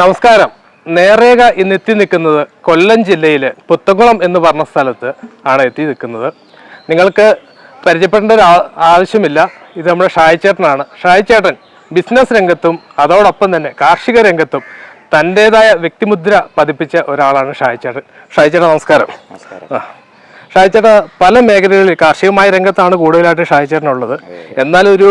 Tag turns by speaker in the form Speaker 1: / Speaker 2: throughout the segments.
Speaker 1: നമസ്കാരം. നേരേഖ ഇന്ന് എത്തി നിൽക്കുന്നത് കൊല്ലം ജില്ലയിലെ പുത്തകുളം എന്ന് പറഞ്ഞ സ്ഥലത്ത് ആണ് എത്തി നിൽക്കുന്നത്. നിങ്ങൾക്ക് പരിചയപ്പെടേണ്ട ഒരു ആവശ്യമില്ല. ഇത് നമ്മുടെ ഷായിച്ചേട്ടനാണ്. ഷായിച്ചേട്ടൻ ബിസിനസ് രംഗത്തും അതോടൊപ്പം തന്നെ കാർഷിക രംഗത്തും തന്റെതായ വ്യക്തിമുദ്ര പതിപ്പിച്ച ഒരാളാണ് ഷായിച്ചേട്ടൻ. ഷായിച്ചേട്ടൻ നമസ്കാരം. ഷായിച്ചേട്ട പല മേഖലകളിൽ കാർഷികമായ രംഗത്താണ് കൂടുതലായിട്ട് ഷായിച്ചേട്ടനുള്ളത് എന്നാൽ ഒരു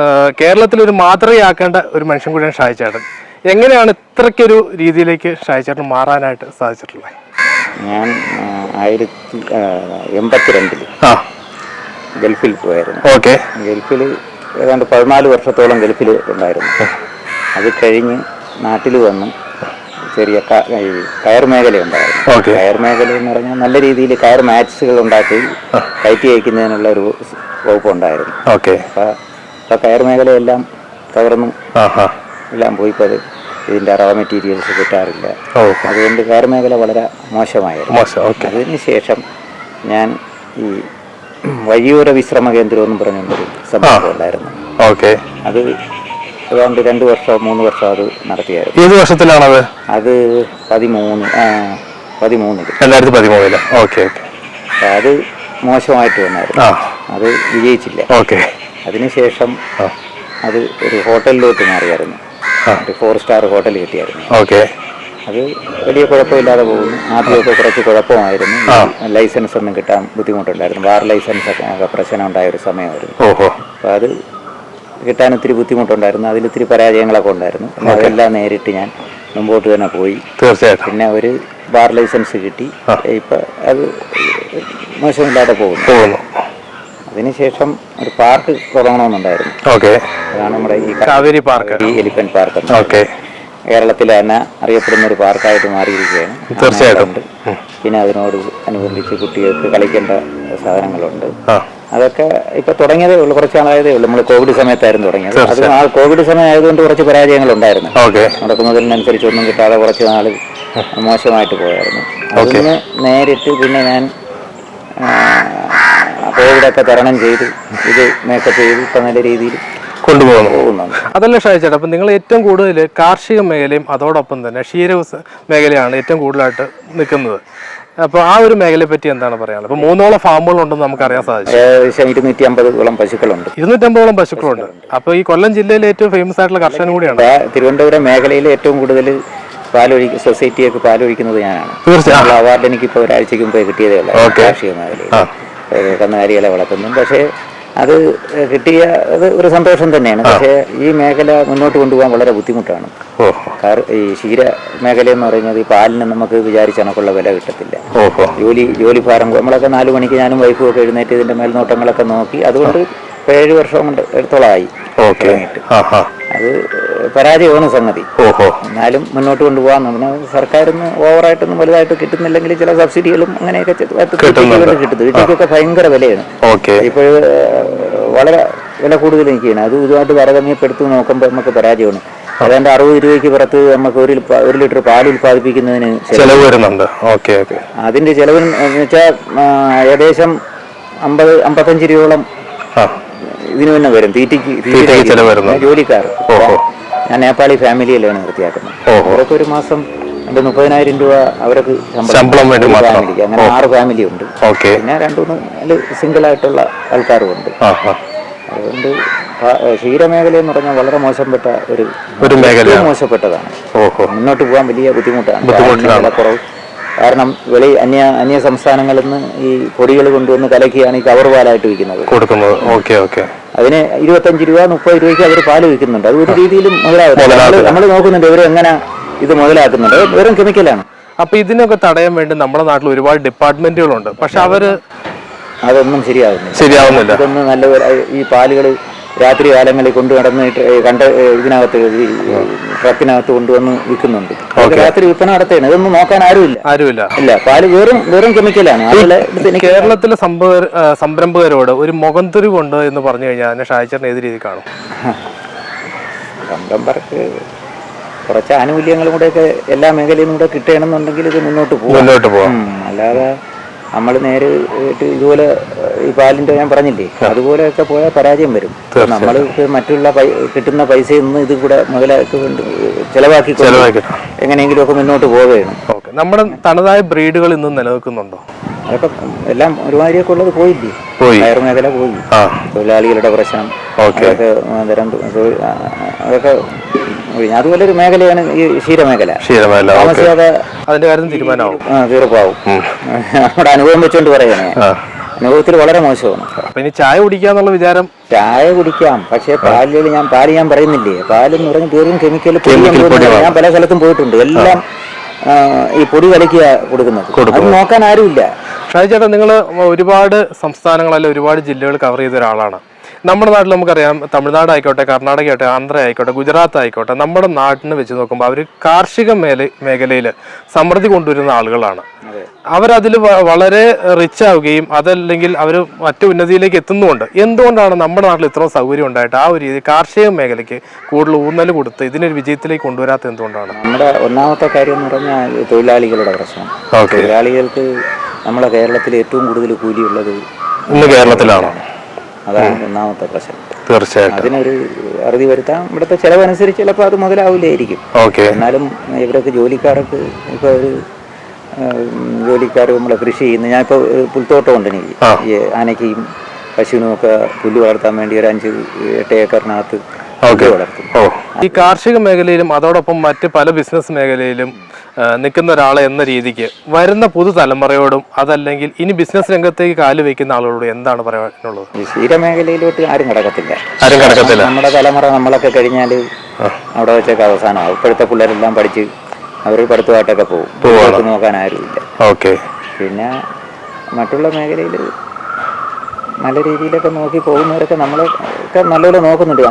Speaker 1: ആ, കേരളത്തിലൊരു മാതൃകയാക്കേണ്ട ഒരു മനുഷ്യൻ കൂടിയാണ് ഷായിച്ചേട്ടൻ. എങ്ങനെയാണ് ഇത്രയ്ക്കൊരു രീതിയിലേക്ക് ഷായിച്ചേട്ടൻ മാറാനായിട്ട് സാധിച്ചിട്ടുള്ളത്?
Speaker 2: ഞാൻ ആയിരത്തി എൺപത്തിരണ്ടിൽ
Speaker 1: ആ.
Speaker 2: ഗൾഫിൽ പോയായിരുന്നു
Speaker 1: ഓക്കെ.
Speaker 2: ഗൾഫിൽ ഏതാണ്ട് പതിനാല് വർഷത്തോളം ഗൾഫിൽ ഉണ്ടായിരുന്നു. അത് കഴിഞ്ഞ് നാട്ടിൽ വന്ന്. ചെറിയ കയർ മേഖല ഉണ്ടായിരുന്നു. കയർ മേഖല എന്ന് പറഞ്ഞാൽ നല്ല രീതിയിൽ കയർ മാറ്റ്സുകൾ ഉണ്ടാക്കി കയറ്റി അയക്കുന്നതിനുള്ള ഒരു വകുപ്പ് ഉണ്ടായിരുന്നു.
Speaker 1: ഓക്കെ.
Speaker 2: അപ്പോൾ കയർ മേഖലയെല്ലാം തകർന്നു. എല്ലാം പോയി. അത് ഇതിന്റെ റോ മെറ്റീരിയൽസ് കിട്ടാറില്ല. അതുകൊണ്ട് കയർ മേഖല വളരെ മോശമായിരുന്നു. അതിനുശേഷം ഞാൻ ഈ വഴിയോര വിശ്രമ കേന്ദ്രം എന്ന് പറഞ്ഞൊരു സംഭവം ഉണ്ടായിരുന്നു.
Speaker 1: ഓക്കെ.
Speaker 2: അത് ഏതാണ്ട് രണ്ട് വർഷം മൂന്ന് വർഷം അത് നടത്തിയായിരുന്നു.
Speaker 1: ഏത് വർഷത്തിലാണത്?
Speaker 2: അത് പതിമൂന്ന് പതിമൂന്നിൽ
Speaker 1: രണ്ടായിരത്തി പതിമൂന്നിൽ. ഓക്കെ
Speaker 2: അത് മോശമായിട്ട് വന്നായിരുന്നു. അത് വിജയിച്ചില്ല.
Speaker 1: ഓക്കെ.
Speaker 2: അതിനുശേഷം അത് ഒരു ഹോട്ടലിലോട്ട് മാറിയായിരുന്നു. ഒരു ഫോർ സ്റ്റാർ ഹോട്ടൽ കിട്ടിയായിരുന്നു.
Speaker 1: ഓക്കെ
Speaker 2: അത് വലിയ കുഴപ്പമില്ലാതെ പോകുന്നു. ആദ്യമൊക്കെ കുറച്ച് കുഴപ്പമായിരുന്നു. ലൈസൻസ് ഒന്നും കിട്ടാൻ ബുദ്ധിമുട്ടുണ്ടായിരുന്നു. ബാർ ലൈസൻസ് ഒക്കെ പ്രശ്നം ഉണ്ടായ ഒരു സമയമായിരുന്നു.
Speaker 1: ഓഹോ.
Speaker 2: അപ്പോൾ അത് കിട്ടാൻ ഒത്തിരി ബുദ്ധിമുട്ടുണ്ടായിരുന്നു. അതിൽ ഇത്തിരി പരാജയങ്ങളൊക്കെ ഉണ്ടായിരുന്നു. അതെല്ലാം നേരിട്ട് ഞാൻ മുമ്പോട്ട് തന്നെ പോയി.
Speaker 1: തീർച്ചയായിട്ടും.
Speaker 2: പിന്നെ ഒരു ബാർ ലൈസൻസ് കിട്ടി. ഇപ്പം അത് മോശമില്ലാതെ പോകുന്നു. അതിനുശേഷം ഒരു പാർക്ക് തുടങ്ങണമെന്നുണ്ടായിരുന്നു.
Speaker 1: ഓക്കെ.
Speaker 2: അതാണ് നമ്മുടെ ഈ
Speaker 1: കാവേരി പാർക്ക്.
Speaker 2: ഈ എലിഫന്റ് പാർക്ക്
Speaker 1: ഓക്കെ.
Speaker 2: കേരളത്തിൽ തന്നെ അറിയപ്പെടുന്ന ഒരു പാർക്കായിട്ട് മാറിയിരിക്കുകയാണ്.
Speaker 1: തീർച്ചയായിട്ടും.
Speaker 2: പിന്നെ അതിനോട് അനുബന്ധിച്ച് കുട്ടികൾക്ക് കളിക്കേണ്ട സാധനങ്ങളുണ്ട്. അതൊക്കെ ഇപ്പൊ തുടങ്ങിയതേ ഉള്ളൂ. കുറച്ച് നാളായതേ ഉള്ളൂ. നമ്മൾ കോവിഡ് സമയത്തായിരുന്നു തുടങ്ങിയത്. അത് ആ കോവിഡ് സമയം ആയതുകൊണ്ട് കുറച്ച് പരാജയങ്ങൾ ഉണ്ടായിരുന്നു
Speaker 1: ഓക്കെ.
Speaker 2: നടക്കുന്നതിനനുസരിച്ച് ഒന്നും കിട്ടാതെ കുറച്ച് നാൾ മോശമായിട്ട് പോയായിരുന്നു. അതിന് നേരിട്ട് പിന്നെ ഞാൻ കോവിഡൊക്കെ തരണം ചെയ്ത് ഇത് മേക്കപ്പ് ചെയ്ത് ഇപ്പം നല്ല രീതിയിൽ
Speaker 1: കൊണ്ടുപോകുന്നു.
Speaker 2: പോകുന്നുണ്ട്.
Speaker 1: അതല്ല ഷായിച്ചേട്ടാ അപ്പം നിങ്ങൾ ഏറ്റവും കൂടുതൽ കാർഷിക മേഖലയും അതോടൊപ്പം തന്നെ ക്ഷീര മേഖലയാണ് ഏറ്റവും കൂടുതലായിട്ട് നിൽക്കുന്നത്. അപ്പോൾ ആ ഒരു മേഖലയെ പറ്റി എന്താണ് പറയാനുള്ളത്? അപ്പോൾ മൂന്നോളം ഫാമുകളുണ്ടെന്ന് നമുക്കറിയാൻ സാധിച്ചു.
Speaker 2: ഏകദേശം ഇരുന്നൂറ്റി അമ്പതോളം പശുക്കളുണ്ട്.
Speaker 1: ഇരുന്നൂറ്റമ്പതോളം പശുക്കളുണ്ട്. അപ്പോൾ ഈ കൊല്ലം ജില്ലയിലെ ഏറ്റവും ഫേമസ് ആയിട്ടുള്ള കർഷകൻ കൂടിയാണ്.
Speaker 2: തിരുവനന്തപുരം മേഖലയിൽ ഏറ്റവും കൂടുതൽ പാലൊഴിക്കുന്ന സൊസൈറ്റിയൊക്കെ പാലൊഴിക്കുന്നത് ഞാനാണ്.
Speaker 1: തീർച്ചയായും.
Speaker 2: അവാർഡ് എനിക്കിപ്പോൾ ഒരാഴ്ചയ്ക്ക് മുമ്പേ കിട്ടിയതേ ഉള്ളൂ. കാർഷിക മേഖലയിൽ. കന്നുകാലികളെ വളർത്തുന്നു പക്ഷേ അത് കിട്ടിയ അത് ഒരു സന്തോഷം തന്നെയാണ്. പക്ഷേ ഈ മേഖല മുന്നോട്ട് കൊണ്ടുപോകാൻ വളരെ ബുദ്ധിമുട്ടാണ്. ഈ ക്ഷീര മേഖല എന്ന് പറയുന്നത് ഈ പാലിന് നമുക്ക് വിചാരിച്ച കണക്കുള്ള വില കിട്ടത്തില്ല. ജോലി ജോലി ഭാരം നമ്മളൊക്കെ നാലു മണിക്ക് ഞാനും വൈഫും ഒക്കെ എഴുന്നേറ്റ് ഇതിന്റെ മേൽനോട്ടങ്ങളൊക്കെ നോക്കി അതുകൊണ്ട് ഏഴ് വർഷം കൊണ്ട് എടുത്തോളമായി
Speaker 1: ഓക്കെ.
Speaker 2: അത് പരാജയമാണ് സംഗതി.
Speaker 1: ഓഹോ.
Speaker 2: എന്നാലും മുന്നോട്ട് കൊണ്ടുപോകാൻ പിന്നെ സർക്കാരിന്ന് ഓവറായിട്ടൊന്നും വലുതായിട്ട് കിട്ടുന്നില്ലെങ്കിൽ ചില സബ്സിഡികളും അങ്ങനെയൊക്കെ കിട്ടുന്നു തീറ്റയ്ക്കൊക്കെ ഭയങ്കര വിലയാണ്. ഇപ്പോൾ വളരെ വില കൂടുതൽ നിൽക്കുകയാണ്. അത് ഇതുമായിട്ട് താരതമ്യപ്പെടുത്തി നോക്കുമ്പോൾ നമുക്ക് പരാജയമാണ്. ഏതാണ്ട് അറുപത് രൂപയ്ക്ക് പുറത്ത് നമുക്ക് ഒരു ഒരു ലിറ്റർ പാൽ ഉൽപ്പാദിപ്പിക്കുന്നതിന് ചെലവ്
Speaker 1: വരുന്നുണ്ട്. Okay okay.
Speaker 2: അതിന്റെ ചെലവ് എന്ന് വെച്ചാൽ ഏകദേശം അമ്പത് അമ്പത്തഞ്ച് രൂപയോളം ഇതിന് തന്നെ വരും. തീറ്റയ്ക്ക്
Speaker 1: തീറ്റയ്ക്ക് ചെലവ് വരുന്നുണ്ട്.
Speaker 2: ജോലിക്കാർ. ഞാൻ നേപ്പാളി ഫാമിലിയിലാണ് വൃത്തിയാക്കുന്നത് അവർക്ക് ഒരു മാസം രണ്ട് മുപ്പതിനായിരം രൂപ അവർക്ക്
Speaker 1: ശമ്പളം.
Speaker 2: ഫാമിലിക്ക് അങ്ങനെ ആറ് ഫാമിലി ഉണ്ട്. പിന്നെ രണ്ടു മൂന്ന് സിംഗിൾ ആയിട്ടുള്ള ആൾക്കാരും ഉണ്ട്. അതുകൊണ്ട് ക്ഷീരമേഖല എന്ന് പറഞ്ഞാൽ വളരെ മോശപ്പെട്ട ഒരു
Speaker 1: ഒരു.
Speaker 2: മോശപ്പെട്ടതാണ്. മുന്നോട്ട് പോകാൻ വലിയ ബുദ്ധിമുട്ടാണ്.
Speaker 1: ബുദ്ധിമുട്ടിലാണ്.
Speaker 2: പാലിന് വിലക്കുറവ്. കാരണം വെളി അന്യ അന്യ സംസ്ഥാനങ്ങളിൽ നിന്ന് ഈ പൊടികൾ കൊണ്ടുവന്ന് കലക്കിയാണ് ഈ കവർ പാലായിട്ട് വിൽക്കുന്നത്.
Speaker 1: കൊടുക്കുന്നത്. Okay okay.
Speaker 2: അതിന് ഇരുപത്തഞ്ച് രൂപ മുപ്പത് രൂപയ്ക്ക് അവർ പാൽ വിൽക്കുന്നുണ്ട്. അത് ഒരു രീതിയിലും മുതലാവില്ല. നമ്മൾ നോക്കുന്നുണ്ട് ഇവർ എങ്ങനെ ഇത് മുതലാക്കുന്നുണ്ട്. അത് വെറും കെമിക്കലാണ്
Speaker 1: അപ്പൊ ഇതിനൊക്കെ തടയാൻ വേണ്ടി നമ്മുടെ നാട്ടിൽ ഒരുപാട് ഡിപ്പാർട്ട്മെന്റുകളുണ്ട് പക്ഷെ അവർ
Speaker 2: അതൊന്നും ശരിയാവുന്നില്ല.
Speaker 1: ശരിയാവുന്നില്ല.
Speaker 2: ഇതൊന്നും നല്ല ഈ പാലുകൾ രാത്രി കാലങ്ങളിൽ കൊണ്ടു നടന്നിട്ട് കണ്ട ഇതിനകത്ത് ട്രക്കിനകത്ത് കൊണ്ടുവന്ന് വിൽക്കുന്നുണ്ട്. രാത്രി വിൽപ്പന നടത്തുകയാണ് ഇതൊന്നും നോക്കാൻ ആരുമില്ല.
Speaker 1: ആരുമില്ല.
Speaker 2: ഇല്ല പാൽ വെറും വെറും കെമിക്കലാണ്.
Speaker 1: കേരളത്തിലെ സംരംഭകരോട് ഒരു കൊണ്ട് എന്ന് പറഞ്ഞു കഴിഞ്ഞാൽ അതിനെ ഷായിച്ചറിന് ഏത് രീതി കാണും?
Speaker 2: സംരംഭർക്ക് കുറച്ച് ആനുകൂല്യങ്ങളും കൂടെയൊക്കെ എല്ലാ മേഖലയിലും കൂടെ കിട്ടണമെന്നുണ്ടെങ്കിൽ ഇത് മുന്നോട്ട് പോകും
Speaker 1: മുന്നോട്ട്
Speaker 2: അല്ലാതെ നമ്മൾ നേരെ ഇതുപോലെ ഈ പാലിന്റെ ഞാൻ പറഞ്ഞില്ലേ? അതുപോലെയൊക്കെ പോയാൽ പരാജയം വരും. നമ്മൾ മറ്റുള്ള കിട്ടുന്ന പൈസയിൽ നിന്ന് ഇത് കൂടെ മുതലാക്കി ചിലവാക്കി. എങ്ങനെയെങ്കിലും ഒക്കെ മുന്നോട്ട് പോവുകയാണ്.
Speaker 1: നമ്മുടെ തനതായ ബ്രീഡുകൾ ഇന്നും നിലനിൽക്കുന്നുണ്ടോ?
Speaker 2: അതൊക്കെ എല്ലാം ഒരുമാതിരിയൊക്കെ ഉള്ളത് പോയില്ലേ?
Speaker 1: പോയി.
Speaker 2: കയർ മേഖല പോയി. തൊഴിലാളികളുടെ പ്രശ്നം അതൊക്കെ അതൊക്കെ ഒഴിഞ്ഞു. അതുപോലെ ഒരു മേഖലയാണ് ഈ ക്ഷീരമേഖല. താമസിയാതെ
Speaker 1: അതിന്റെ കാര്യം തീരുമാനമാവും.
Speaker 2: ആ, തീർപ്പാവും നമ്മുടെ അനുഭവം വെച്ചുകൊണ്ട് പറയണേ. അനുഭവത്തിൽ വളരെ മോശമാണ്.
Speaker 1: അപ്പൊ ഇനി ചായ കുടിക്കാന്നുള്ള വിചാരം?
Speaker 2: ചായ കുടിക്കാം പക്ഷേ പാലിൽ ഞാൻ പാൽ ഞാൻ പറയുന്നില്ലേ? പാലെന്ന് പറഞ്ഞ് തീർന്നും കെമിക്കൽ ഞാൻ പല സ്ഥലത്തും പോയിട്ടുണ്ട്. എല്ലാം ഈ പൊടി കലക്കിയ കൊടുക്കുന്നത്. അത് നോക്കാൻ ആരുമില്ല.
Speaker 1: ഷാജി ചേട്ടാ നിങ്ങൾ ഒരുപാട് സംസ്ഥാനങ്ങളല്ല ഒരുപാട് ജില്ലകൾ കവർ ചെയ്ത ഒരാളാണ്. നമ്മുടെ നാട്ടിൽ നമുക്കറിയാം തമിഴ്നാട് ആയിക്കോട്ടെ കർണാടക ആയിക്കോട്ടെ ആന്ധ്ര ആയിക്കോട്ടെ ഗുജറാത്ത് ആയിക്കോട്ടെ നമ്മുടെ നാട്ടിന് വെച്ച് നോക്കുമ്പോൾ അവർ കാർഷിക മേല മേഖലയിൽ സമൃദ്ധി കൊണ്ടുവരുന്ന ആളുകളാണ്. അവരതിൽ വളരെ റിച്ച് ആവുകയും അതല്ലെങ്കിൽ അവർ മറ്റു ഉന്നതിയിലേക്ക് എത്തുന്നുമുണ്ട്. എന്തുകൊണ്ടാണ് നമ്മുടെ നാട്ടിൽ ഇത്ര സൗകര്യം ഉണ്ടായിട്ട് ആ ഒരു രീതി കാർഷിക മേഖലയ്ക്ക് കൂടുതൽ ഊന്നൽ കൊടുത്ത് ഇതിനൊരു വിജയത്തിലേക്ക് കൊണ്ടുവരാത്ത എന്തുകൊണ്ടാണ്?
Speaker 2: നമ്മുടെ ഒന്നാമത്തെ കാര്യം എന്ന് പറഞ്ഞാൽ തൊഴിലാളികളുടെ പ്രശ്നം. തൊഴിലാളികൾക്ക് നമ്മുടെ കേരളത്തിൽ ഏറ്റവും കൂടുതൽ കൂലിയുള്ളത്
Speaker 1: ഇന്ന് കേരളത്തിലാണോ.
Speaker 2: അതാണ് ഒന്നാമത്തെ പ്രശ്നം.
Speaker 1: തീർച്ചയായിട്ടും.
Speaker 2: അതിനൊരു അറുതി വരുത്താം. ഇവിടുത്തെ ചിലവനുസരിച്ച് ചിലപ്പോൾ അത് മുതലാവില്ലായിരിക്കും.
Speaker 1: ഓക്കെ.
Speaker 2: എന്നാലും ഇവരൊക്കെ ജോലിക്കാർക്ക് ഇപ്പോൾ ഒരു ജോലിക്കാർ നമ്മളെ കൃഷി ചെയ്യുന്ന ഞാനിപ്പോൾ പുൽത്തോട്ടം ഉണ്ട് എനിക്ക്. ആനയ്ക്കും പശുവിനും ഒക്കെ പുല്ല് വളർത്താൻ വേണ്ടി ഒരു അഞ്ച് എട്ട് ഏക്കറിനകത്ത് വളർത്തും.
Speaker 1: ഈ കാർഷിക മേഖലയിലും അതോടൊപ്പം മറ്റ് പല ബിസിനസ് മേഖലയിലും നിൽക്കുന്ന ഒരാൾ എന്ന രീതിക്ക് വരുന്ന പുതുതലമുറയോടും അതല്ലെങ്കിൽ ഇനി ബിസിനസ് രംഗത്തേക്ക് കാൽ വയ്ക്കുന്ന ആളുകളോട് എന്താണ് പറയാനുള്ളത്?
Speaker 2: ക്ഷീരമേഖലയിലോട്ട് ആരും കിടക്കത്തില്ല.
Speaker 1: ആരും കിടക്കത്തില്ല.
Speaker 2: നമ്മുടെ തലമുറ നമ്മളൊക്കെ കഴിഞ്ഞാൽ അവിടെ വെച്ചൊക്കെ അവസാനം. ഇപ്പോഴത്തെ പിള്ളേരെല്ലാം പഠിച്ച് അവർ പഠിത്തമായിട്ടൊക്കെ പോകും. നോക്കാൻ ആരുമില്ല.
Speaker 1: ഓക്കെ.
Speaker 2: പിന്നെ മറ്റുള്ള മേഖലയിൽ നല്ല രീതിയിലൊക്കെ നോക്കി പോകുന്നവരൊക്കെ നമ്മളൊക്കെ നല്ലപോലെ നോക്കുന്നുണ്ട്.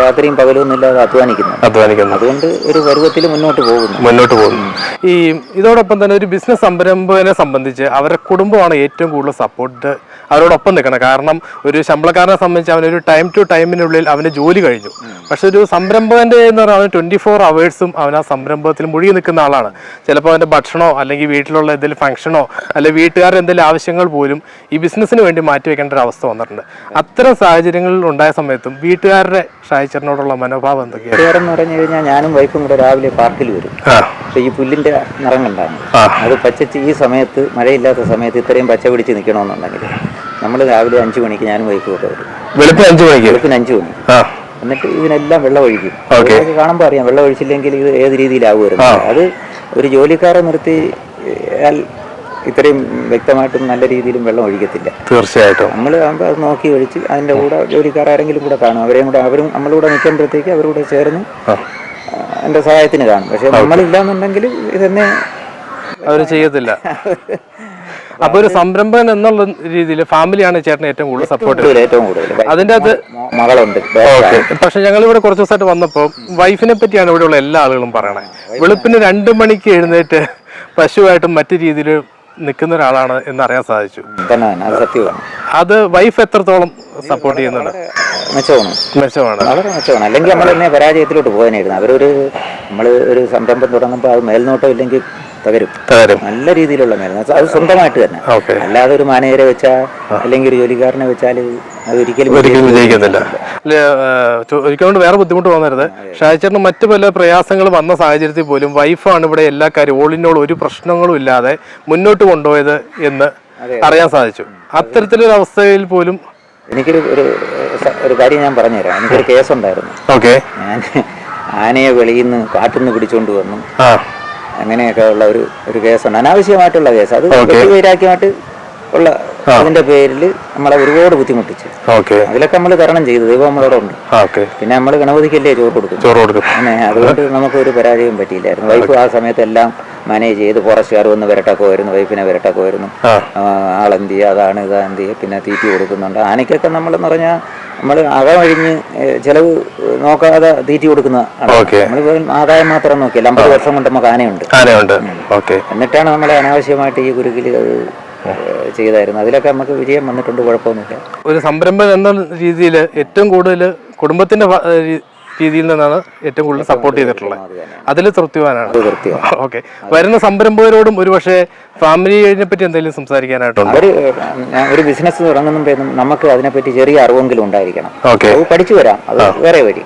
Speaker 2: രാത്രിയും പകലും ഒന്നും ഇല്ലാതെ അധ്വാനിക്കുന്നു.
Speaker 1: അധ്വാനിക്കുന്നു.
Speaker 2: അതുകൊണ്ട് ഒരു പരുവത്തിൽ മുന്നോട്ട് പോകുന്നു.
Speaker 1: മുന്നോട്ട് പോകുന്നു. ഈ ഇതോടൊപ്പം തന്നെ ഒരു ബിസിനസ് സംരംഭകനെ സംബന്ധിച്ച് അവരുടെ കുടുംബമാണ് ഏറ്റവും കൂടുതൽ സപ്പോർട്ട് അവരോടൊപ്പം നിൽക്കണം. കാരണം ഒരു ശമ്പളക്കാരനെ സംബന്ധിച്ച് അവനൊരു ടൈം ടു ടൈമിനുള്ളിൽ അവന് ജോലി കഴിഞ്ഞു. പക്ഷെ ഒരു സംരംഭകന്റെ എന്ന് പറഞ്ഞാൽ അവന് ട്വന്റി ഫോർ അവേഴ്സും അവൻ ആ സംരംഭത്തിൽ മുഴുകി നിൽക്കുന്ന ആളാണ്. ചിലപ്പോൾ അവന്റെ ഭക്ഷണമോ അല്ലെങ്കിൽ വീട്ടിലുള്ള എന്തെങ്കിലും ഫംഗ്ഷനോ അല്ലെങ്കിൽ വീട്ടുകാരുടെ എന്തെങ്കിലും ആവശ്യങ്ങൾ പോലും ഈ ബിസിനസ്സിന് വേണ്ടി മാറ്റി വെക്കേണ്ട ഒരു അവസ്ഥ വന്നിട്ടുണ്ട്. അത്തരം സാഹചര്യങ്ങളിൽ ഉണ്ടായ സമയത്തും വീട്ടുകാരുടെ ഷായിച്ചറിനോടുള്ള മനോഭാവം എന്തൊക്കെയാണ്?
Speaker 2: എന്ന് പറഞ്ഞു കഴിഞ്ഞാൽ ഞാനും വൈഫും കൂടെ രാവിലെ പാർക്കിൽ വരും. ഈ പുല്ലിന്റെ നിറം കണ്ടാണ്. അത് പച്ചച്ച് ഈ സമയത്ത് മഴയില്ലാത്ത സമയത്ത് ഇത്രയും പച്ച പിടിച്ച് നിൽക്കണമെന്നുണ്ടെങ്കിൽ നമ്മൾ രാവിലെ അഞ്ചു മണിക്ക് ഞാനും വൈഫും ഒക്കെ വരും.
Speaker 1: വെളുപ്പിന് അഞ്ചു മണിക്ക്?
Speaker 2: വെളുപ്പിന് അഞ്ചു മണി. എന്നിട്ട് ഇതിനെല്ലാം വെള്ളം ഒഴിക്കും. കാണുമ്പോൾ അറിയാം വെള്ളം ഒഴിച്ചില്ലെങ്കിൽ ഇത് ഏത് രീതിയിലാവുമായിരുന്നു അത് ഒരു ജോലിക്കാരെ നിർത്തി ഇത്രയും വ്യക്തമായിട്ടും നല്ല രീതിയിലും വെള്ളം ഒഴിക്കത്തില്ല.
Speaker 1: തീർച്ചയായിട്ടും.
Speaker 2: നമ്മൾ ആകുമ്പോൾ അത് നോക്കി ഒഴിച്ച് അതിന്റെ കൂടെ ജോലിക്കാരെങ്കിലും കൂടെ കാണും. അവരെയും കൂടെ അവരും നമ്മളുകൂടെ നിൽക്കുമ്പോഴത്തേക്ക് അവരുകൂടെ ചേർന്ന് എന്റെ സഹായത്തിന് കാണും. പക്ഷെ നമ്മളില്ലാന്നുണ്ടെങ്കിൽ ഇതെന്നെ
Speaker 1: അവർ ചെയ്യത്തില്ല. അപ്പൊ ഒരു സംരംഭകൻ എന്നുള്ള രീതിയിൽ ഫാമിലിയാണ് ചേട്ടൻ ഏറ്റവും കൂടുതൽ സപ്പോർട്ട്
Speaker 2: ഏറ്റവും കൂടുതൽ.
Speaker 1: അതിന്റെ അത്
Speaker 2: മകളുണ്ട്.
Speaker 1: പക്ഷെ ഞങ്ങൾ ഇവിടെ കുറച്ച് ദിവസമായിട്ട് വന്നപ്പോൾ വൈഫിനെ പറ്റിയാണ് ഇവിടെയുള്ള എല്ലാ ആളുകളും പറയണേ. വെളുപ്പിന് രണ്ട് മണിക്ക് എഴുന്നേറ്റ് പശുവായിട്ടും മറ്റു രീതിയിൽ നിൽക്കുന്ന ഒരാളാണ് എന്ന് അറിയാൻ സാധിച്ചു
Speaker 2: അത്
Speaker 1: വൈഫ് എത്രത്തോളം സപ്പോർട്ട് ചെയ്യുന്നുണ്ട്?
Speaker 2: മെച്ചമാണ്.
Speaker 1: മെച്ചമാണ്.
Speaker 2: വളരെ മെച്ചമാണ്. അല്ലെങ്കിൽ നമ്മൾ തന്നെ പരാജയത്തിലോട്ട് പോകാനായിരുന്നു. അവരൊരു നമ്മൾ ഒരു സംരംഭം തുടങ്ങുമ്പോൾ അത് മേൽനോട്ടം ഇല്ലെങ്കിൽ തകരും. നല്ല രീതിയിലുള്ള മേൽനോട്ടം അത് സ്വന്തമായിട്ട് തന്നെ. അല്ലാതെ ഒരു മാനേജരെ വെച്ചാൽ അല്ലെങ്കിൽ ഒരു ജോലിക്കാരനെ വെച്ചാൽ അത് ഒരിക്കലും
Speaker 1: ഒരിക്കലും വിജയിക്കുന്നില്ല. ഒരിക്കലും വേറെ ബുദ്ധിമുട്ട് തോന്നരുത് ഷാജിച്ചേട്ടന് മറ്റു പല പ്രയാസങ്ങൾ വന്ന സാഹചര്യത്തിൽ പോലും വൈഫാണ് ഇവിടെ എല്ലാ കാര്യം ഓളിനോൾ ഒരു പ്രശ്നങ്ങളും ഇല്ലാതെ മുന്നോട്ട് കൊണ്ടുപോയത് എന്ന് അറിയാൻ സാധിച്ചു. അത്തരത്തിലൊരു അവസ്ഥയിൽ പോലും
Speaker 2: എനിക്കൊരു ഒരു ഒരു കാര്യം ഞാൻ പറഞ്ഞുതരാം. എനിക്കൊരു കേസ് കേസുണ്ടായിരുന്നു.
Speaker 1: ഓക്കെ.
Speaker 2: ഞാൻ ആനയെ വെളിയിൽ നിന്ന് കാട്ടിൽ നിന്ന് പിടിച്ചുകൊണ്ട് വന്നു. അങ്ങനെയൊക്കെ ഉള്ള ഒരു ഒരു കേസുണ്ട് അനാവശ്യമായിട്ടുള്ള കേസ്. അത്. വൈരാഗ്യമായിട്ട് ഉള്ള അതിന്റെ പേരിൽ നമ്മളെ ഒരുപാട് ബുദ്ധിമുട്ടിച്ചു. അതിലൊക്കെ നമ്മൾ തരണം ചെയ്തു. ദൈവം നമ്മളോട് ഉണ്ട്. പിന്നെ നമ്മൾ ഗണപതിക്കല്ലേ ചോറ് കൊടുക്കും?
Speaker 1: ചോറ് കൊടുക്കും.
Speaker 2: അതുകൊണ്ട് നമുക്ക് ഒരു പരാജയം പറ്റിയില്ലായിരുന്നു വൈഫ് ആ സമയത്തെല്ലാം മാനേജ് ചെയ്ത് ഫോറസ്റ്റുകാർ വന്ന് വരട്ടൊക്കെ വരുന്നു വൈഫിനെ വരട്ടൊക്കെ വരുന്നു. ആളെന്ത് ചെയ്യുക അതാണ് ഇതാന്ത് ചെയ്യുക പിന്നെ തീറ്റി കൊടുക്കുന്നുണ്ട്. ആനയ്ക്കൊക്കെ നമ്മളെന്ന് പറഞ്ഞാൽ നമ്മൾ അകമഴിഞ്ഞ് ഏ, ചെലവ് നോക്കാതെ തീറ്റി കൊടുക്കുന്ന
Speaker 1: Okay.
Speaker 2: നമ്മൾ ആദായം മാത്രം നോക്കിയല്ല അമ്പത് വർഷം കൊണ്ട് നമുക്ക് ആനയുണ്ട്.
Speaker 1: ആനയുണ്ട്. ഓക്കെ.
Speaker 2: എന്നിട്ടാണ് നമ്മൾ അനാവശ്യമായിട്ട് ഈ കുരുക്കിൽ അത് ചെയ്തായിരുന്നു അതിലൊക്കെ നമുക്ക് വിജയം വന്നിട്ടുണ്ട് കുഴപ്പമൊന്നുമില്ല.
Speaker 1: ഒരു സംരംഭം എന്ന രീതിയിൽ ഏറ്റവും കൂടുതൽ കുടുംബത്തിന്റെ രീതിയിൽ നിന്നാണ് ഏറ്റവും കൂടുതൽ സപ്പോർട്ട് ചെയ്തിട്ടുള്ളത്. അതിൽ തൃപ്തിവാനാണ്. ഓക്കെ വരുന്ന സംരംഭകരോടും ഒരുപക്ഷെ ഫാമിലിയെ പറ്റി എന്തെങ്കിലും സംസാരിക്കാനായിട്ടുണ്ട്
Speaker 2: ഒരു ബിസിനസ് തുടങ്ങുമ്പോഴേക്കും നമുക്ക് അതിനെപ്പറ്റി ചെറിയ അറിവെങ്കിലും ഉണ്ടായിരിക്കണം.
Speaker 1: ഓക്കെ
Speaker 2: പഠിച്ചു വരാം. അത് വേറെ വഴി.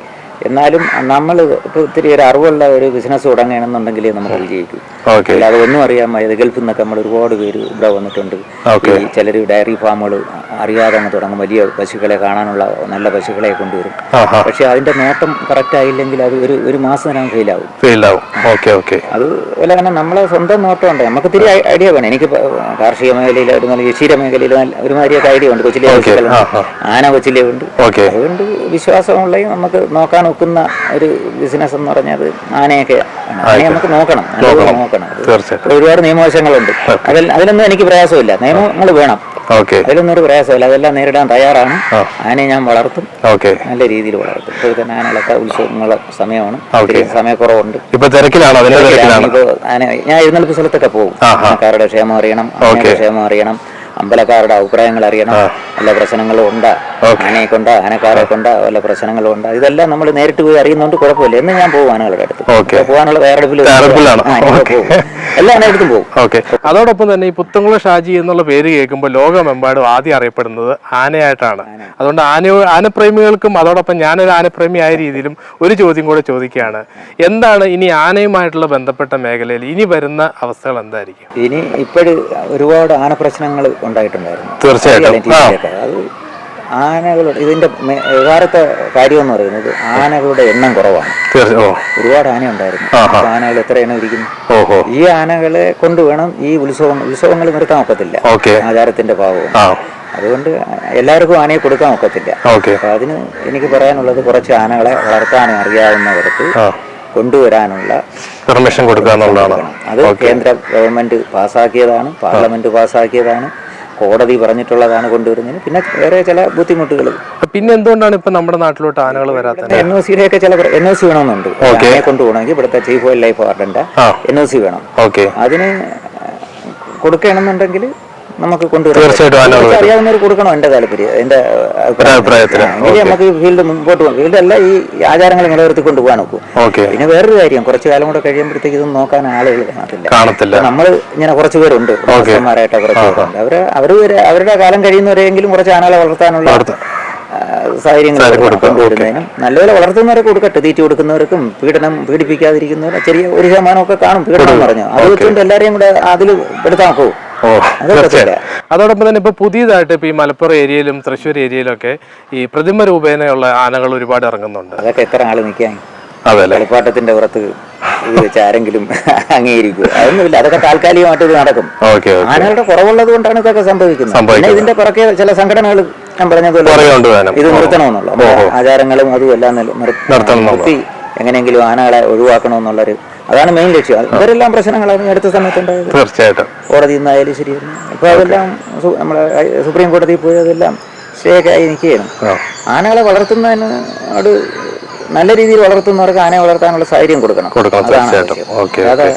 Speaker 2: എന്നാലും നമ്മൾ ഇപ്പോൾ ഒത്തിരി ഒരു അറിവുള്ള ഒരു ബിസിനസ് തുടങ്ങണമെന്നുണ്ടെങ്കിൽ നമ്മൾ വിജയിക്കും അല്ലാതെ ഒന്നും അറിയാൻ മതി ഗൾഫിൽ നിന്നൊക്കെ നമ്മൾ ഒരുപാട് പേര് ഇവിടെ വന്നിട്ടുണ്ട്. ഈ ചിലർ ഡയറി ഫാമുകൾ അറിയാതെ അങ്ങ് തുടങ്ങും. വലിയ പശുക്കളെ കാണാനുള്ള നല്ല പശുക്കളെ കൊണ്ടുവരും. പക്ഷെ അതിന്റെ നേട്ടം കറക്റ്റ് ആയില്ലെങ്കിൽ അത് ഒരു ഒരു മാസത്തിനകം ഫെയിലാവും.
Speaker 1: ഫെയിലാവും. Okay okay.
Speaker 2: അത് പോലെ തന്നെ നമ്മളെ സ്വന്തം നോട്ടം ഉണ്ട് നമുക്ക് ഇത്തിരി ഐഡിയ വേണം. എനിക്ക് കാർഷിക മേഖലയിൽ ഒരു നല്ല ക്ഷീര മേഖലയിൽ ഒരുമാതിരിയൊക്കെ ഐഡിയ ഉണ്ട്. കൊച്ചിലെ ആന കൊച്ചിലെ ഉണ്ട്. അതുകൊണ്ട് വിശ്വാസമുള്ള നമുക്ക് നോക്കാൻ ഒക്കുന്ന ഒരു ബിസിനസ് എന്ന് പറഞ്ഞത് ആനയൊക്കെ. ആനയെ നമുക്ക് നോക്കണം. നോക്കണം. ഒരുപാട് നിയമവശങ്ങളുണ്ട്. അതിൽ അതിലൊന്നും എനിക്ക് പ്രയാസമില്ല. നിയമങ്ങൾ വേണം. അതിലൊന്നും ഒരു പ്രയാസമില്ല. അതെല്ലാം നേരിടാൻ തയ്യാറാണ്. ആനയെ ഞാൻ വളർത്തും. നല്ല രീതിയിൽ വളർത്തും. ഇപ്പോൾ തന്നെ ആനകളൊക്കെ ഉത്സവങ്ങളുടെ സമയമാണ്. സമയക്കുറവുണ്ട്.
Speaker 1: ഇപ്പൊ തിരക്കിലാണ്?
Speaker 2: ഇപ്പോ ആന ഞാൻ എഴുന്നേൽപ്പ് സ്ഥലത്തൊക്കെ പോകും. ആനക്കാരുടെ ക്ഷേമം അറിയണം ആനയുടെ ക്ഷേമം അറിയണം അമ്പലക്കാരുടെ അഭിപ്രായങ്ങൾ അറിയണം. നല്ല പ്രശ്നങ്ങളും ഉണ്ടാ ആനയെ കൊണ്ടാ ആനക്കാരെ കൊണ്ടാ വല്ല പ്രശ്നങ്ങളും ഉണ്ടാ ഇതെല്ലാം നമ്മൾ നേരിട്ട് പോയി അറിയുന്നതുകൊണ്ട് കുഴപ്പമില്ല. എന്ന് ഞാൻ പോകും ആനകളുടെ അടുത്ത്. പോകാനുള്ള
Speaker 1: തയ്യാറെടുപ്പിലാണ്.
Speaker 2: എല്ലാ ആനയെടുത്തും പോകും
Speaker 1: ഓക്കെ അതോടൊപ്പം തന്നെ ഈ പുത്തങ്കുള ഷാജി എന്നുള്ള പേര് കേൾക്കുമ്പോൾ ലോകമെമ്പാടും ആദ്യം അറിയപ്പെടുന്നത് ആനയായിട്ടാണ്. അതുകൊണ്ട് ആന ആനപ്രേമികൾക്കും അതോടൊപ്പം ഞാനൊരു ആനപ്രേമി ആയ രീതിയിലും ഒരു ചോദ്യം കൂടെ ചോദിക്കുകയാണ്. എന്താണ് ഇനി ആനയുമായിട്ടുള്ള ബന്ധപ്പെട്ട മേഖലയിൽ ഇനി വരുന്ന അവസ്ഥകൾ എന്തായിരിക്കും?
Speaker 2: ഇനി ഇപ്പോഴും ഒരുപാട് ആന പ്രശ്നങ്ങൾ ഉണ്ടായിട്ടുണ്ടായിരുന്നു.
Speaker 1: തീർച്ചയായിട്ടും.
Speaker 2: അത് ആനകളുടെ ഇതിന്റെ യഥാർത്ഥ കാര്യം എന്ന് പറയുന്നത് ആനകളുടെ എണ്ണം കുറവാണ്. ഒരുപാട് ആന ഉണ്ടായിരുന്നു ആനകൾ എത്ര എണ്ണം ഇരിക്കുന്നു? ഈ ആനകളെ കൊണ്ടുവേണം ഈ ഉത്സവം ഉത്സവങ്ങൾ നിർത്താൻ ഒക്കത്തില്ല. ആചാരത്തിന്റെ
Speaker 1: ഭാഗവും
Speaker 2: അതുകൊണ്ട് എല്ലാവർക്കും ആനയെ കൊടുക്കാൻ ഒക്കത്തില്ല. അപ്പൊ അതിന് എനിക്ക് പറയാനുള്ളത് കുറച്ച് ആനകളെ വളർത്താൻ അറിയാവുന്നവർക്ക് കൊണ്ടുവരാനുള്ള
Speaker 1: പെർമിഷൻ കൊടുക്കുക എന്നുള്ളതാണ്.
Speaker 2: അത് കേന്ദ്ര ഗവൺമെന്റ് പാസ്സാക്കിയതാണ് പാർലമെന്റ് പാസ്സാക്കിയതാണ്. കോടതി പറഞ്ഞിട്ടുള്ളതാണ് കൊണ്ടുവരുന്നതിന് പിന്നെ വേറെ ചില ബുദ്ധിമുട്ടുകൾ
Speaker 1: പിന്നെ എന്തുകൊണ്ടാണ് ഇപ്പൊ നമ്മുടെ നാട്ടിലോട്ട് ആനകൾ വരാത്തത്?
Speaker 2: എൻ ഒ സിയുടെ ഒക്കെ ചില എൻ ഒ സി വേണമെന്നുണ്ട്. ആനയെ കൊണ്ടുപോകണമെങ്കിൽ ഇവിടുത്തെ ചീഫ് വൈൽഡ് ലൈഫ് വാർഡന്റെ എൻ ഒ സി വേണം. അതിന് കൊടുക്കണമെന്നുണ്ടെങ്കിൽ നമുക്ക് കൊണ്ടുവരാം
Speaker 1: തീർച്ചയായിട്ടും
Speaker 2: അറിയാവുന്നവർ കൊടുക്കണം എന്റെ താല്പര്യം എന്റെ അഭിപ്രായത്തിൽ
Speaker 1: അഭിപ്രായത്തിന്.
Speaker 2: നമുക്ക് ഈ ഫീൽഡ് മുമ്പോട്ട് പോകാം. ഫീൽഡ് അല്ല ഈ ആചാരങ്ങൾ നിലനിർത്തി കൊണ്ടുപോകാൻ നോക്കും. പിന്നെ വേറൊരു കാര്യം കുറച്ച് കാലം കൂടെ കഴിയുമ്പോഴത്തേക്ക് ഇതൊന്നും നോക്കാൻ ആളുകൾ കാണത്തില്ല. നമ്മൾ ഇങ്ങനെ കുറച്ച് പേരുണ്ട് മാസ്റ്റർമാരായിട്ട് കുറച്ച് പേരുണ്ട്. അവർ അവർ അവരുടെ കാലം കഴിയുന്നവരെങ്കിലും കുറച്ച് ആനകളെ വളർത്താനുള്ള സാഹചര്യങ്ങൾ കൊണ്ടുവരുന്നതിനും നല്ലപോലെ വളർത്തുന്നവരെ കൊടുക്കട്ടെ. തീറ്റി കൊടുക്കുന്നവർക്കും പീഡനം പീഡിപ്പിക്കാതിരിക്കുന്നവരും ചെറിയ ഒരു ശതമാനമൊക്കെ കാണും. പീഡനം എന്ന് പറഞ്ഞു അത് വെച്ചുകൊണ്ട് എല്ലാവരെയും കൂടെ അതിൽ എടുത്താൽ നോക്കൂ
Speaker 1: അതോടൊപ്പം തന്നെ ഇപ്പൊ പുതിയതായിട്ട് ഇപ്പൊ ഈ മലപ്പുറം ഏരിയയിലും തൃശ്ശൂർ ഒക്കെ ഈ പ്രതിമ രൂപേണയുള്ള ആനകൾ ഒരുപാട് ഇറങ്ങുന്നുണ്ട്.
Speaker 2: അതൊക്കെ എത്ര ആൾ നിൽക്കാൻ? കളിപ്പാട്ടത്തിന്റെ പുറത്ത് ഇത് വെച്ച് ആരെങ്കിലും അംഗീകരിക്കും അതൊന്നുമില്ല. അതൊക്കെ താൽക്കാലികമായിട്ട് ഇത് നടക്കും ആനകളുടെ കുറവുള്ളത് കൊണ്ടാണ് ഇതൊക്കെ സംഭവിക്കുന്നത്. പിന്നെ ഇതിന്റെ പുറകെ ചില സംഘടനകൾ ഞാൻ പറഞ്ഞതുപോലെ ഇത് നിർത്തണമെന്നുള്ള. ആചാരങ്ങളും അതും എല്ലാം. നിർത്തി എങ്ങനെയെങ്കിലും ആനകളെ ഒഴിവാക്കണമെന്നുള്ളൊരു അതാണ് മെയിൻ ലക്ഷ്യം. ഇവരെല്ലാം പ്രശ്നങ്ങളാണ് അടുത്ത സമയത്തുണ്ടായത്.
Speaker 1: തീർച്ചയായിട്ടും.
Speaker 2: കോടതി നിന്നായാലും ശരിയായിരുന്നു. ഇപ്പോൾ അതെല്ലാം നമ്മളെ സുപ്രീം കോടതിയിൽ പോയി അതെല്ലാം സ്റ്റേ ഒക്കെ ആയി നിൽക്കുകയാണ് ആനകളെ വളർത്തുന്നതിന് അത് നല്ല രീതിയിൽ വളർത്തുന്നവർക്ക് ആനയെ വളർത്താനുള്ള സാഹചര്യം കൊടുക്കണം. അതാണ്.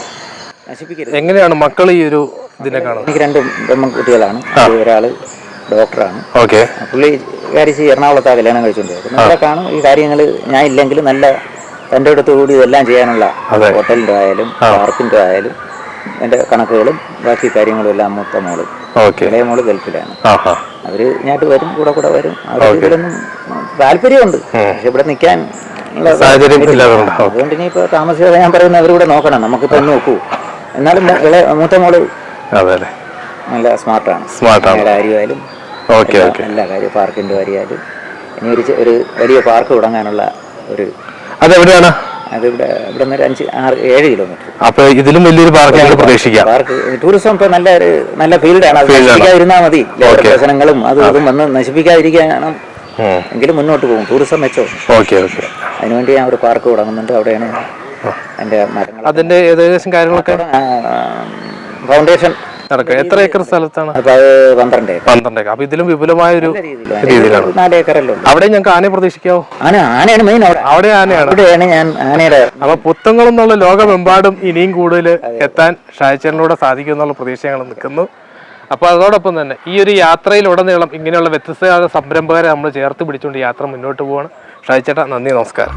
Speaker 2: നശിപ്പിക്കരുത്.
Speaker 1: എങ്ങനെയാണ് മക്കൾ ഈ ഒരു ഇതിനെ കാണുന്നത്?
Speaker 2: എനിക്ക് രണ്ട് പെൺകുട്ടികളാണ്. ഒരാൾ ഡോക്ടറാണ്. പുള്ളി കാര്യം എറണാകുളത്താണ് കല്യാണം കഴിച്ചുകൊണ്ടിരിക്കുന്നത് നല്ല കാണും ഈ കാര്യങ്ങൾ ഞാൻ ഇല്ലെങ്കിലും നല്ല തന്റെ അടുത്ത് കൂടി ഇതെല്ലാം ചെയ്യാനുള്ള. ഹോട്ടലിന്റെ ആയാലും പാർക്കിന്റെ ആയാലും എന്റെ കണക്കുകളും ബാക്കി കാര്യങ്ങളും എല്ലാം മൂത്ത
Speaker 1: മോൾ.
Speaker 2: ഇളയ മോൾ ഗൾഫിലാണ്. അവർ ഇങ്ങോട്ട് വരും കൂടെ കൂടെ വരും. അവർക്ക് ഇതിലൊന്നും താല്പര്യമുണ്ട്. പക്ഷെ ഇവിടെ നിൽക്കാൻ അതുകൊണ്ട് ഇനിയിപ്പോ താമസിക്കാതെ ഞാൻ പറയുന്ന അവരിവിടെ നോക്കണം. നമുക്കിപ്പോ ഒന്ന് നോക്കൂ. എന്നാലും ഇളയ മൂത്ത
Speaker 1: മോൾ
Speaker 2: നല്ല സ്മാർട്ടാണ്.
Speaker 1: സ്മാർട്ടാണ്.
Speaker 2: കാര്യമായാലും എല്ലാ കാര്യം പാർക്കിന്റെ കാര്യമായാലും. ഇനി ഒരു ഒരു വലിയ പാർക്ക് തുടങ്ങാനുള്ള ഒരു
Speaker 1: അതെവിടെയാണ്?
Speaker 2: അതിവിടെ ഇവിടെ നിന്ന് അഞ്ച് ആറ് ഏഴ് കിലോമീറ്റർ.
Speaker 1: അപ്പൊ ഇതിലും വലിയൊരു പാർക്ക് ഞങ്ങൾ പ്രതീക്ഷിക്കാം.
Speaker 2: പാർക്ക് ടൂറിസം ഇപ്പൊ നല്ല ഒരു നല്ല ഫീൽഡാണ് അത് നശിപ്പിക്കാതിരുന്നാൽ മതി. പ്രശ്നങ്ങളും അതും ഇതും വന്ന് നശിപ്പിക്കാതിരിക്കാനും എങ്കിലും മുന്നോട്ട് പോകും. ടൂറിസം മെച്ചോ
Speaker 1: ഓക്കെ ഓക്കെ
Speaker 2: അതിനുവേണ്ടി ഞാൻ ഒരു പാർക്ക് തുടങ്ങുന്നുണ്ട്. അവിടെയാണ് എന്റെ മരങ്ങൾ
Speaker 1: അതിന്റെ ഏകദേശം കാര്യങ്ങളൊക്കെ?
Speaker 2: ഫൗണ്ടേഷൻ
Speaker 1: നടക്കുക എത്ര ഏക്കർ സ്ഥലത്താണ്?
Speaker 2: പന്ത്രണ്ട്
Speaker 1: പന്ത്രണ്ട് ഏക്കർ. അപ്പൊ ഇതിലും വിപുലമായ ഒരു
Speaker 2: രീതിയിലാണ്.
Speaker 1: അവിടെ ഞങ്ങൾക്ക് ആനയെ പ്രതീക്ഷിക്കാവോ?
Speaker 2: ആന ആനയാണ് മെയിൻ അവിടെ.
Speaker 1: ആനയാണ്.
Speaker 2: അവിടെയാണ് ഞാൻ ആനയുടെ
Speaker 1: അപ്പൊ പുത്തങ്ങളും എന്നുള്ള ലോകമെമ്പാടും ഇനിയും കൂടുതൽ എത്താൻ ഷായച്ചേട്ടനിലൂടെ സാധിക്കും എന്നുള്ള പ്രതീക്ഷ ഞങ്ങൾ നിൽക്കുന്നു അപ്പോൾ അതോടൊപ്പം തന്നെ ഈ ഒരു യാത്രയിലുടനീളം ഇങ്ങനെയുള്ള വ്യത്യസ്ത സംരംഭകരെ നമ്മൾ ചേർത്ത് പിടിച്ചുകൊണ്ട് യാത്ര മുന്നോട്ട് പോവാണ്. ഷായച്ചേട്ടാ നന്ദി നമസ്കാരം.